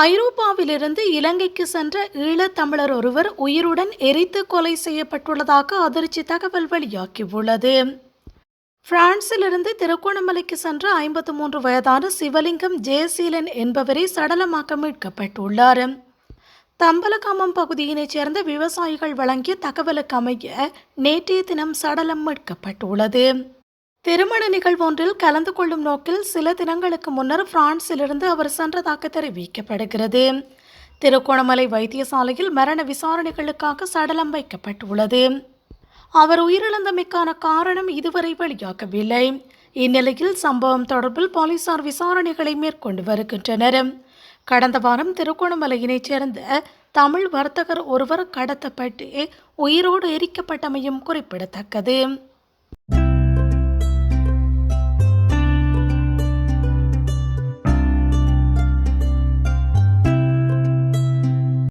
ஐரோப்பாவிலிருந்து இலங்கைக்கு சென்ற ஈழத்தமிழர் ஒருவர் உயிருடன் எரித்து கொலை செய்யப்பட்டுள்ளதாக அதிர்ச்சி தகவல் வெளியாகியுள்ளது. பிரான்சிலிருந்து திருகோணமலைக்கு சென்ற ஐம்பத்து மூன்று வயதான சிவலிங்கம் ஜெயசீலன் என்பவரை சடலமாக மீட்கப்பட்டுள்ளார். தம்பலகாமம் பகுதியினைச் சேர்ந்த விவசாயிகள் வழங்கிய தகவலுக்கு அமைய நேற்றைய தினம் சடலம் மீட்கப்பட்டுள்ளது. திருமண நிகழ்வொன்றில் கலந்து கொள்ளும் நோக்கில் சில தினங்களுக்கு முன்னர் பிரான்சிலிருந்து அவர் சென்றதாக தெரிவிக்கப்படுகிறது. திருகோணமலை வைத்தியசாலையில் மரண விசாரணைகளுக்காக சடலம் வைக்கப்பட்டுள்ளது. அவர் உயிரிழந்தமைக்கான காரணம் இதுவரை வெளியாகவில்லை. இந்நிலையில் சம்பவம் தொடர்பில் போலீசார் விசாரணைகளை மேற்கொண்டு வருகின்றனர். கடந்த வாரம் திருகோணமலையினைச் சேர்ந்த தமிழ் வர்த்தகர் ஒருவர் கடத்தப்பட்டு உயிரோடு எரிக்கப்பட்டமையும் குறிப்பிடத்தக்கது.